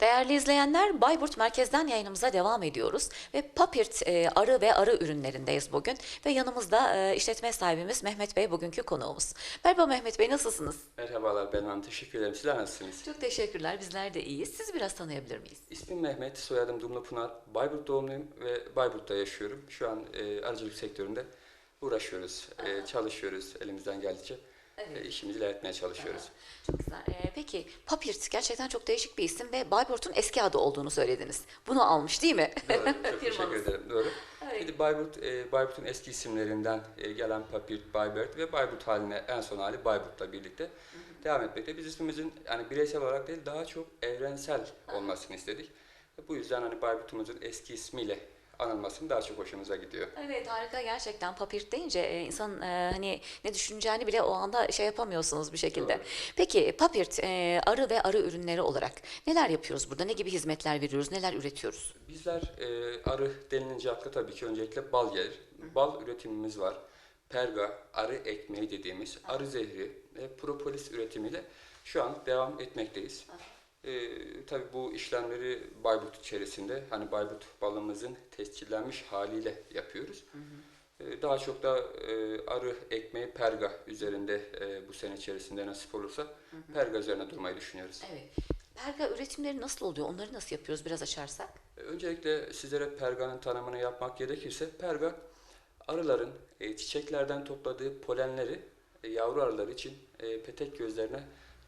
Değerli izleyenler, Bayburt Merkez'den yayınımıza devam ediyoruz ve Papirt e, arı ve arı ürünlerindeyiz bugün ve yanımızda e, işletme sahibimiz Mehmet Bey bugünkü konuğumuz. Merhaba Mehmet Bey, nasılsınız? Merhabalar ben Hanım, teşekkür ederim. Sizler nasılsınız? Çok teşekkürler, bizler de iyiyiz. Sizi biraz tanıyabilir miyiz? İsmim Mehmet, soyadım Dumlupınar. Bayburt doğumluyum ve Bayburt'ta yaşıyorum. Şu an e, arıcılık sektöründe uğraşıyoruz, e, çalışıyoruz elimizden geldikçe. Evet. E, işimizi ilerletmeye çalışıyoruz. Çok güzel. E, peki Papirt gerçekten çok değişik bir isim ve Bayburt'un eski adı olduğunu söylediniz. Bunu almış değil mi? Doğru, çok teşekkür ederim. Doğru. Evet. Şimdi Bayburt, e, Bayburt'un eski isimlerinden e, gelen Papirt, Bayburt ve Bayburt haline en son hali Bayburt'la birlikte devam etmekte. Biz ismimizin yani bireysel olarak değil daha çok evrensel olmasını istedik. Bu yüzden hani Bayburt'umuzun eski ismiyle anılmasını daha çok hoşumuza gidiyor. Evet harika gerçekten papirt deyince e, insan e, hani ne düşüneceğini bile o anda şey yapamıyorsunuz bir şekilde. Doğru. Peki papirt e, arı ve arı ürünleri olarak neler yapıyoruz burada? Ne gibi hizmetler veriyoruz? Neler üretiyoruz? Bizler e, arı denilince akla tabii ki öncelikle bal gelir. Bal üretimimiz var. Perga, arı ekmeği dediğimiz arı zehri ve propolis üretimiyle şu an devam etmekteyiz. E, tabii bu işlemleri Bayburt içerisinde hani Bayburt balımızın tescillenmiş haliyle yapıyoruz. E, daha çok da e, arı ekmeği perga üzerinde e, bu sene içerisinde nasip olursa perga üzerine durmayı düşünüyoruz. Evet. Perga üretimleri nasıl oluyor? Onları nasıl yapıyoruz? Biraz açarsak. Öncelikle sizlere perganın tanımını yapmak gerekirse perga arıların e, çiçeklerden topladığı polenleri e, yavru arılar için e, petek gözlerine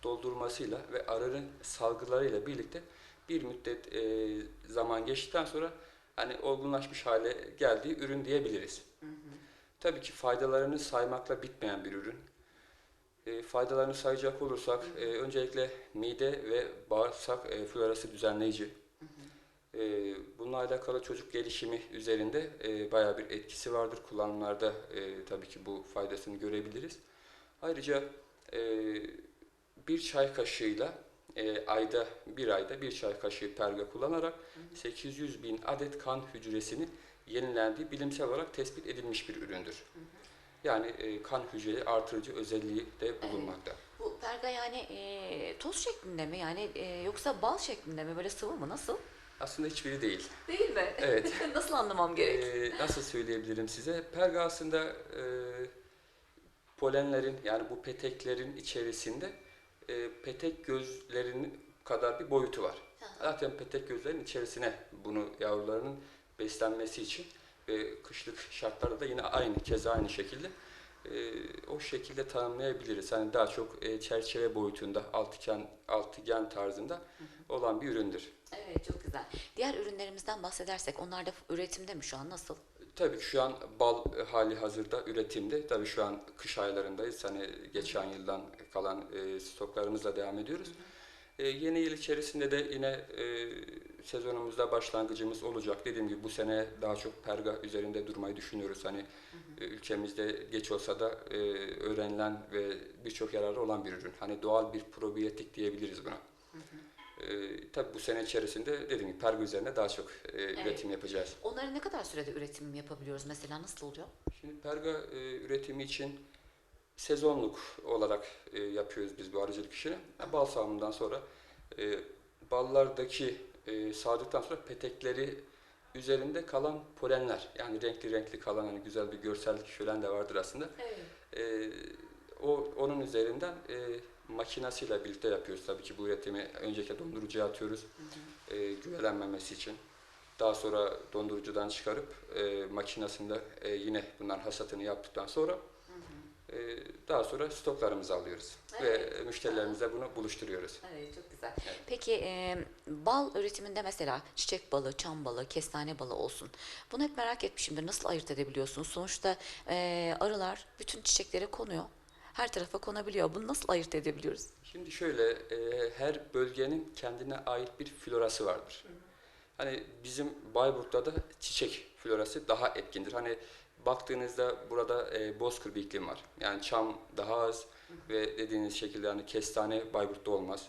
doldurmasıyla ve arının salgılarıyla birlikte bir müddet e, zaman geçtikten sonra hani olgunlaşmış hale geldiği ürün diyebiliriz. Tabii ki faydalarını saymakla bitmeyen bir ürün. E, faydalarını sayacak olursak e, öncelikle mide ve bağırsak e, florası düzenleyici. E, bununla alakalı çocuk gelişimi üzerinde e, bayağı bir etkisi vardır. Kullanımlarda e, tabii ki bu faydasını görebiliriz. Ayrıca e, bir çay kaşığıyla e, ayda bir ayda bir çay kaşığı perga kullanarak 800 bin adet kan hücresinin yenilendiği bilimsel olarak tespit edilmiş bir üründür. Yani e, kan hücreli artırıcı özelliği de bulunmakta. Bu perga yani e, toz şeklinde mi? Yani e, yoksa bal şeklinde mi? Böyle sıvı mı? Nasıl? Aslında hiçbiri değil. Değil mi? Evet. nasıl anlamam gerek? Ee, nasıl söyleyebilirim size? Perga aslında e, polenlerin yani bu peteklerin içerisinde e, petek gözlerinin kadar bir boyutu var. Zaten petek gözlerin içerisine bunu yavrularının beslenmesi için ve kışlık şartlarda da yine aynı keza aynı şekilde e, o şekilde tanımlayabiliriz. Hani daha çok e, çerçeve boyutunda altıgen altıgen tarzında olan bir üründür. Evet çok güzel. Diğer ürünlerimizden bahsedersek onlar da üretimde mi şu an? Nasıl? Tabii şu an bal e, hali hazırda üretimde. Tabii şu an kış aylarındayız. Hani geçen yıldan kalan e, stoklarımızla devam ediyoruz. E, yeni yıl içerisinde de yine e, sezonumuzda başlangıcımız olacak. Dediğim gibi bu sene daha çok perga üzerinde durmayı düşünüyoruz. Hani e, ülkemizde geç olsa da e, öğrenilen ve birçok yararı olan bir ürün. Hani doğal bir probiyotik diyebiliriz buna. Tabii bu sene içerisinde dediğim gibi perga üzerine daha çok e, üretim yapacağız. Onları ne kadar sürede üretim yapabiliyoruz? Mesela nasıl oluyor? Şimdi perga e, üretimi için sezonluk olarak e, yapıyoruz biz bu arıcılık işini. Yani bal sağımından sonra e, ballardaki e, sağdıktan sonra petekleri üzerinde kalan polenler yani renkli renkli kalan hani güzel bir görsellik şölen de vardır aslında. Evet. E, o onun üzerinden e, makinasıyla birlikte yapıyoruz tabii ki bu üretimi öncelikle dondurucuya atıyoruz e, güvelenmemesi için. Daha sonra dondurucudan çıkarıp e, makinasında e, yine bunların hasatını yaptıktan sonra e, daha sonra stoklarımızı alıyoruz Evet. ve müşterilerimize bunu buluşturuyoruz. Evet çok güzel. Evet. Peki e, bal üretiminde mesela çiçek balı, çam balı, kestane balı olsun. Bunu hep merak etmişimdir. Nasıl ayırt edebiliyorsunuz? Sonuçta e, arılar bütün çiçeklere konuyor. Her tarafa konabiliyor. Bunu nasıl ayırt edebiliyoruz? Şimdi şöyle e, her bölgenin kendine ait bir florası vardır. Hani bizim Bayburt'ta da çiçek florası daha etkindir. Hani baktığınızda burada e, bozkır bir iklim var. Yani çam daha az ve dediğiniz şekilde hani kestane Bayburt'ta olmaz.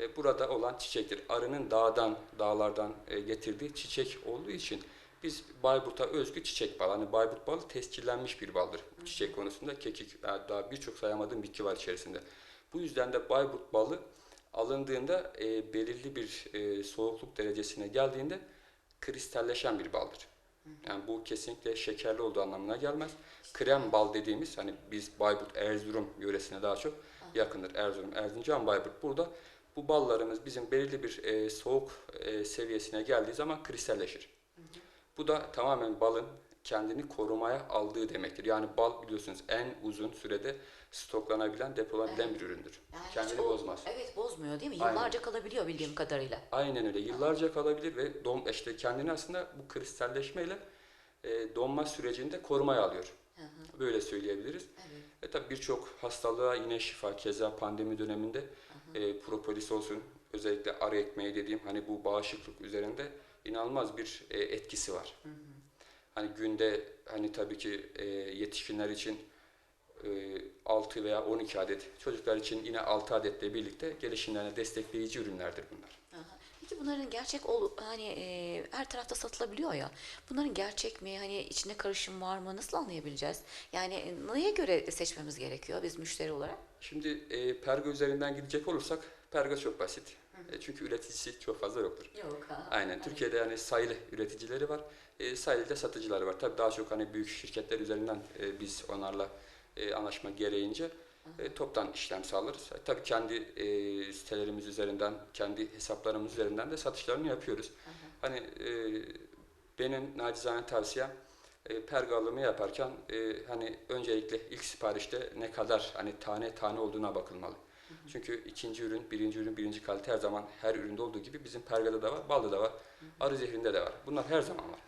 E, burada olan çiçektir. Arının dağdan, dağlardan e, getirdiği çiçek olduğu için biz Bayburt'a özgü çiçek balı. Hani Bayburt balı tescillenmiş bir baldır. Çiçek konusunda kekik, daha birçok sayamadığım bitki var içerisinde. Bu yüzden de Bayburt balı Alındığında e, belirli bir e, soğukluk derecesine geldiğinde kristalleşen bir baldır. Yani bu kesinlikle şekerli olduğu anlamına gelmez. Krem bal dediğimiz hani biz Bayburt, Erzurum yöresine daha çok yakındır. Erzurum, Erzincan, Bayburt. Burada bu ballarımız bizim belirli bir e, soğuk e, seviyesine geldiği zaman kristalleşir. Bu da tamamen balın kendini korumaya aldığı demektir. Yani bal biliyorsunuz en uzun sürede stoklanabilen, depolanabilen bir üründür. Yani Kendini o- bozmaz. Evet bozmuyor değil mi? Aynen. Yıllarca kalabiliyor bildiğim kadarıyla. Aynen öyle. Yıllarca kalabilir ve dom, işte kendini aslında bu kristalleşmeyle e, donma sürecinde korumaya alıyor. Hı hı, Böyle söyleyebiliriz. evet. E tabi birçok hastalığa yine şifa. Keza pandemi döneminde e, propolis olsun, özellikle arı ekmeği dediğim hani bu bağışıklık üzerinde inanılmaz bir e, etkisi var. Hı hı. Hani günde hani tabii ki e, yetişkinler için e, 6 veya 12 adet, çocuklar için yine 6 adetle birlikte gelişimlerine destekleyici ürünlerdir bunlar. Aha. Peki bunların gerçek ol hani e, her tarafta satılabiliyor ya. Bunların gerçek mi? Hani içinde karışım var mı? Nasıl anlayabileceğiz? Yani e, neye göre seçmemiz gerekiyor biz müşteri olarak? Şimdi e, perga üzerinden gidecek olursak perga çok basit. E, çünkü üreticisi çok fazla yoktur. Yok. Aynen. Türkiye'de yani sayılı üreticileri var. E, sayılı da satıcıları var. Tabii daha çok hani büyük şirketler üzerinden e, biz onlarla e, anlaşma gereğince e, toptan işlem sağlarız. E, tabii kendi e, sitelerimiz üzerinden, kendi hesaplarımız üzerinden de satışlarını yapıyoruz. Hani e, benim nacizane tavsiyem e, perga alımı yaparken e, hani öncelikle ilk siparişte ne kadar hani tane tane olduğuna bakılmalı. Çünkü ikinci ürün, birinci ürün, birinci kalite her zaman her üründe olduğu gibi bizim pergada da var, balda da var, arı zehrinde de var. Bunlar her zaman var.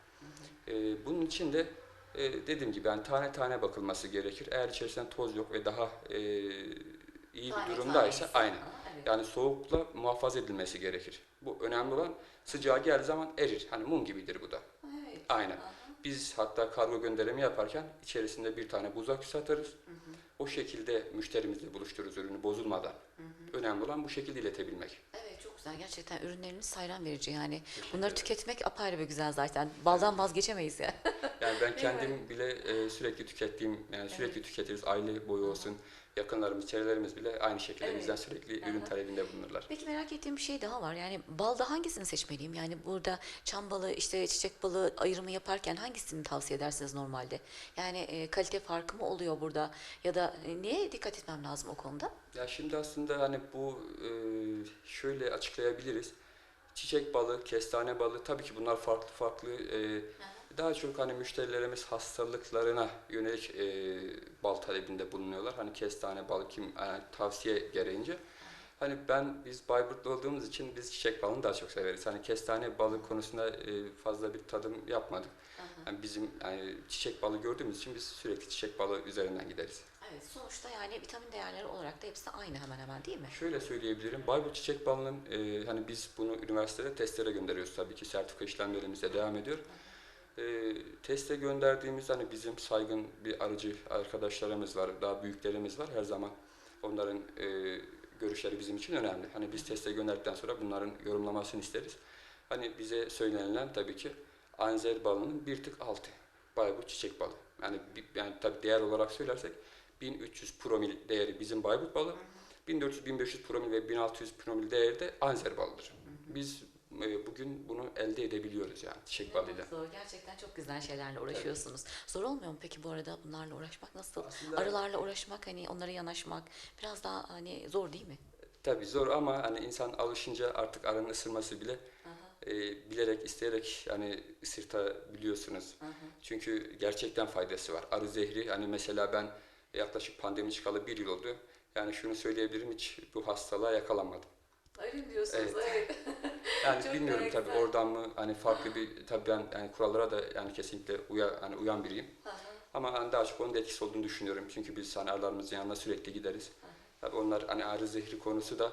E, bunun için de e, dediğim gibi yani tane tane bakılması gerekir. Eğer içerisinde toz yok ve daha e, iyi Tane bir durumdaysa. Aa, evet. Yani soğukla muhafaza edilmesi gerekir. Bu önemli olan sıcağı geldiği zaman erir. Hani mum gibidir bu da. Evet. Aynen. Aha. Biz hatta kargo gönderimi yaparken içerisinde bir tane buzak atarız. O şekilde müşterimizle buluştururuz ürünü bozulmadan. Önemli olan bu şekilde iletebilmek. Evet çok güzel. Gerçekten ürünleriniz hayran verici yani. Bunları tüketmek apayrı bir güzel zaten. Baldan vazgeçemeyiz ya. Yani ben kendim bile e, sürekli tükettiğim, yani sürekli tüketiriz. Aile boyu olsun, yakınlarımız, çevrelerimiz bile aynı şekilde Evet. bizden sürekli ürün Aha. talebinde bulunurlar. Peki merak ettiğim bir şey daha var. Yani balda hangisini seçmeliyim? Yani burada çam balı, işte çiçek balı ayrımı yaparken hangisini tavsiye edersiniz normalde? Yani e, kalite farkı mı oluyor burada? Ya da e, neye dikkat etmem lazım o konuda? Ya şimdi aslında hani bu e, şöyle açıklayabiliriz. Çiçek balı, kestane balı tabii ki bunlar farklı farklı. e, daha çok hani müşterilerimiz hastalıklarına yönelik e, bal talebinde bulunuyorlar. Hani kestane balı kim yani tavsiye gereğince. Hani ben biz Bayburtlu olduğumuz için biz çiçek balını daha çok severiz. Hani kestane balı konusunda e, fazla bir tadım yapmadık. Yani bizim yani çiçek balı gördüğümüz için biz sürekli çiçek balı üzerinden gideriz. Evet, sonuçta yani vitamin değerleri olarak da hepsi aynı hemen hemen değil mi? Şöyle söyleyebilirim. Bayburt Çiçek Balı'nın e, hani biz bunu üniversitede testlere gönderiyoruz tabii ki sertifika işlemlerimiz de devam ediyor. E, teste gönderdiğimiz hani bizim saygın bir arıcı arkadaşlarımız var, daha büyüklerimiz var her zaman. Onların e, görüşleri bizim için önemli. Hani biz teste gönderdikten sonra bunların yorumlamasını isteriz. Hani bize söylenilen tabii ki Anzer balının bir tık altı. Bayburt Çiçek Balı. Yani, yani tabii değer olarak söylersek 1300 promil değeri bizim Bayburt balı. 1400-1500 promil ve 1600 promil değeri de Anzer balıdır. Biz e, bugün bunu elde edebiliyoruz yani çiçek balıyla. Zor. Gerçekten çok güzel şeylerle uğraşıyorsunuz. Zor olmuyor mu peki bu arada bunlarla uğraşmak nasıl? Aslında Arılarla uğraşmak hani onlara yanaşmak biraz daha hani zor değil mi? tabii zor ama hani insan alışınca artık arının ısırması bile e, bilerek isteyerek hani ısırtabiliyorsunuz. Çünkü gerçekten faydası var. Arı zehri hani mesela ben yaklaşık pandemi çıkalı bir yıl oldu. Yani şunu söyleyebilirim hiç bu hastalığa yakalanmadım. Öyle diyorsunuz? Evet. Evet. Yani Çok bilmiyorum tabii güzel. oradan mı hani farklı bir tabii ben yani kurallara da yani kesinlikle uya, hani uyan biriyim. Ama hani daha çok onun da etkisi olduğunu düşünüyorum. Çünkü biz hani arılarımızın yanına sürekli gideriz. Tabii onlar hani arı zehri konusu da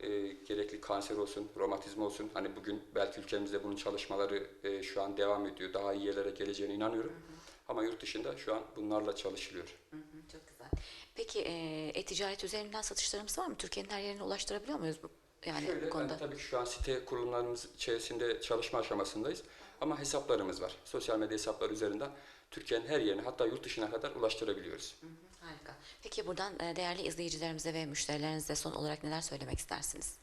e, gerekli kanser olsun, romatizma olsun. Hani bugün belki ülkemizde bunun çalışmaları e, şu an devam ediyor. Daha iyi yerlere geleceğine inanıyorum. Ama yurt dışında şu an bunlarla çalışılıyor. Hı hı, Çok güzel. Peki e, e-ticaret üzerinden satışlarımız var mı? Türkiye'nin her yerine ulaştırabiliyor muyuz bu yani Şöyle, bu konuda? hani tabii ki şu an site kurulumlarımız içerisinde çalışma aşamasındayız. Ama hesaplarımız var. Sosyal medya hesapları üzerinden Türkiye'nin her yerine hatta yurt dışına kadar ulaştırabiliyoruz. Hı hı, Harika. Peki buradan e, değerli izleyicilerimize ve müşterilerinize son olarak neler söylemek istersiniz?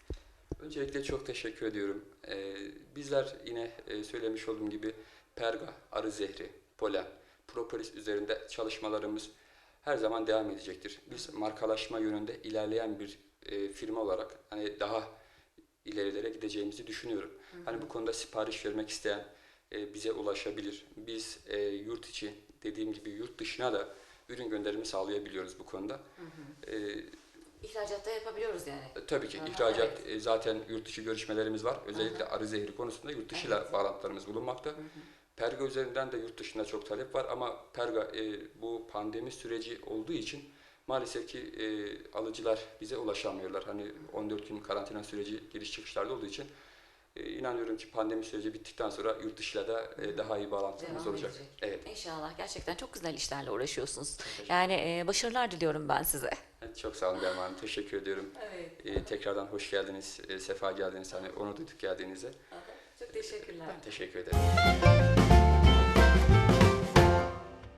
Öncelikle çok teşekkür ediyorum. Ee, bizler yine e, söylemiş olduğum gibi perga, arı zehri, polen, propolis üzerinde çalışmalarımız her zaman devam edecektir. Biz markalaşma yönünde ilerleyen bir e, firma olarak hani daha ilerilere gideceğimizi düşünüyorum. Hani bu konuda sipariş vermek isteyen e, bize ulaşabilir. Biz e, yurt içi dediğim gibi yurt dışına da ürün gönderimi sağlayabiliyoruz bu konuda. E, İhracatta yapabiliyoruz yani. e, Tabii ki Aha, ihracat e, zaten yurt dışı görüşmelerimiz var. Özellikle arı zehri konusunda yurt dışıyla Evet. bağlantılarımız bulunmakta. Perga üzerinden de yurt dışında çok talep var ama Perga e, bu pandemi süreci olduğu için maalesef ki e, alıcılar bize ulaşamıyorlar. Hani 14 gün karantina süreci giriş çıkışlarda olduğu için e, inanıyorum ki pandemi süreci bittikten sonra yurt dışıyla da e, daha iyi bağlantılarımız Devam olacak. edecek. Evet. İnşallah gerçekten çok güzel işlerle uğraşıyorsunuz. Yani e, başarılar diliyorum ben size. Evet, Çok sağ olun Derman Hanım. Teşekkür ediyorum. Evet. E, tekrardan hoş geldiniz. E, sefa geldiniz. Hani onu duyduk geldiğinize. Çok teşekkürler. Ben teşekkür ederim.